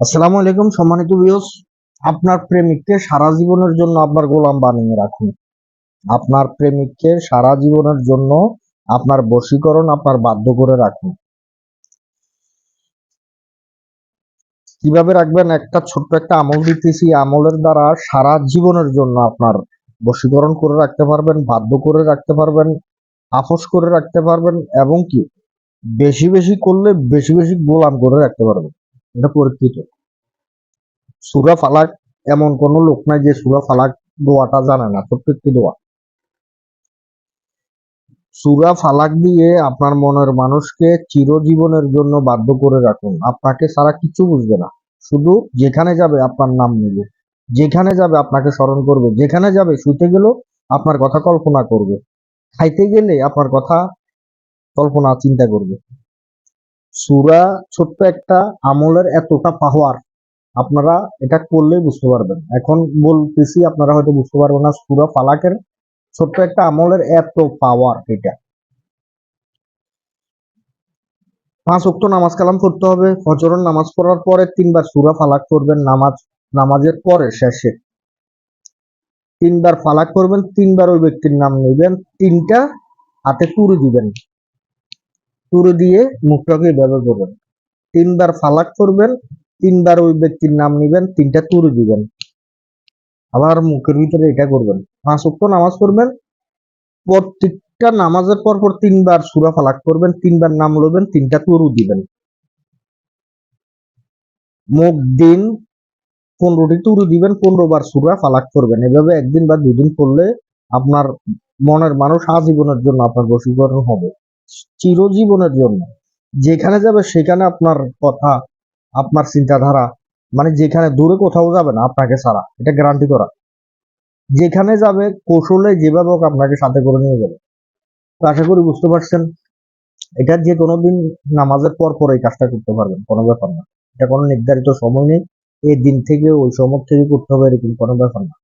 আসসালামু আলাইকুম, সম্মানিত ভিউস আপনার প্রেমিককে সারা জীবনের জন্য আপনার গোলাম বানিয়ে রাখুন। আপনার প্রেমিককে সারা জীবনের জন্য আপনার বশীকরণ আপনার বাধ্য করে রাখুন। কীভাবে রাখবেন? একটা ছোট্ট একটা আমল দিতেছি। আমলের দ্বারা সারা জীবনের জন্য আপনার বশীকরণ করে রাখতে পারবেন, বাধ্য করে রাখতে পারবেন, আপোষ করে রাখতে পারবেন এবং কি? বেশি বেশি করলে বেশি বেশি গোলাম করে রাখতে পারবেন। এটা পরীক্ষিত সুরা ফালাক এমন কোন লোক নাই যে সুরা ফালাক দোয়াটা জানে না একটি দোয়া। সুরা ফালাক দিয়ে আপনার মনের মানুষকে চিরজীবনের জন্য বাধ্য করে রাখুন। আপনাকে সারা কিছু বুঝবে না। শুধু যেখানে যাবে আপনার নাম নেবে, যেখানে যাবে আপনাকে স্মরণ করবে, যেখানে যাবে শুতে গেলেও আপনার কথা কল্পনা করবে, খাইতে গেলে আপনার কথা কল্পনা, চিন্তা করবে। সুরা ছোট্ট একটা আমলের এতটা পাওয়ার, আপনারা এটা করলেই বুঝতে পারবেন। এখন বলতেছি, আপনারা হয়তো বুঝতে পারবেন না সুরা ফালাকের ছোট্ট একটা আমলের এত পাওয়ার এটা। পাঁচ ওয়াক্ত নামাজ কালাম পড়তে হবে, ফজরের নামাজ পড়ার পরে তিনবার সুরা ফালাক করবেন, নামাজ, নামাজের পরে শেষে। তিনবার ফালাক করবেন, তিনবার ওই ব্যক্তির নাম নেবেন, তিনটা হাতে তুড়ি দিবেন। তুড়ি দিয়ে মুখটাকে ব্যবহার করবেন। তিনবার ফালাক করবেন, তিনবার ওই ব্যক্তির নাম নেবেন, তিনটা তুড়ি দিবেন। আবার মুখের ভিতরে এটা করবেন। পাঁচ ওয়াক্ত নামাজ পড়বেন, প্রত্যেকটা নামাজের পর পর তিনবার সুরা ফালাক করবেন, তিনবার নাম লবেন, তিনটা তুরু দিবেন। মুখ দিন, পনেরোটি তুরু দিবেন পনেরো বার সুরা ফালাক করবেন। এভাবে একদিন বা দুদিন করলে আপনার মনের মানুষ আজীবনের জন্য আপনার বশীকরণ হবে। চিরজীবনের জন্য। যেখানে যাবে সেখানে আপনার কথা, আপনার চিন্তাধারা মানে যেখানে দূরে কোথাও যাবে না আপনাকে ছাড়া, এটা গ্যারান্টি করা। যেখানে যাবে, কৌশলে যেভাবে হোক আপনাকে সাথে করে নিয়ে যাবে। তো আশা করি বুঝতে পারছেন, এটা যে কোনো দিন নামাজের পর পর এই কাজটা করতে পারবেন, কোনো ব্যাপার না। এটা কোনো নির্ধারিত সময় নেই, এই দিন থেকে, ওই সময় থেকে করতে হবে এরকম কোনো ব্যাপার না।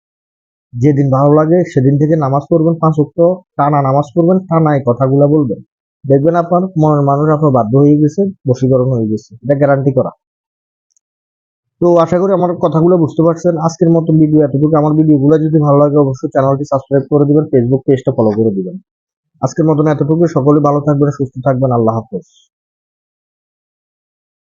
যেদিন ভালো লাগে, সেদিন থেকে নামাজ পড়বেন, পাঁচ ওয়াক্ত টানা নামাজ পড়বেন টানা এই কথাগুলো বলবেন। দেখবেন আপনার মনের মানুষ আপনার বাধ্য হয়ে গেছে, বশীকরণ হয়ে গেছে। এটা গ্যারান্টি করা। তো আশা করি আমার কথাগুলো বুঝতে পারছেন। আজকের মতো ভিডিও এতটুকু। আমার ভিডিওগুলো যদি ভালো লাগে অবশ্যই চ্যানেলটি সাবস্ক্রাইব করে দিবেন ফেসবুক পেজটা ফলো করে দিবেন। আজকের মতন এতটুকু। সকলে ভালো থাকবেন, সুস্থ থাকবেন। আল্লাহ হাফেজ।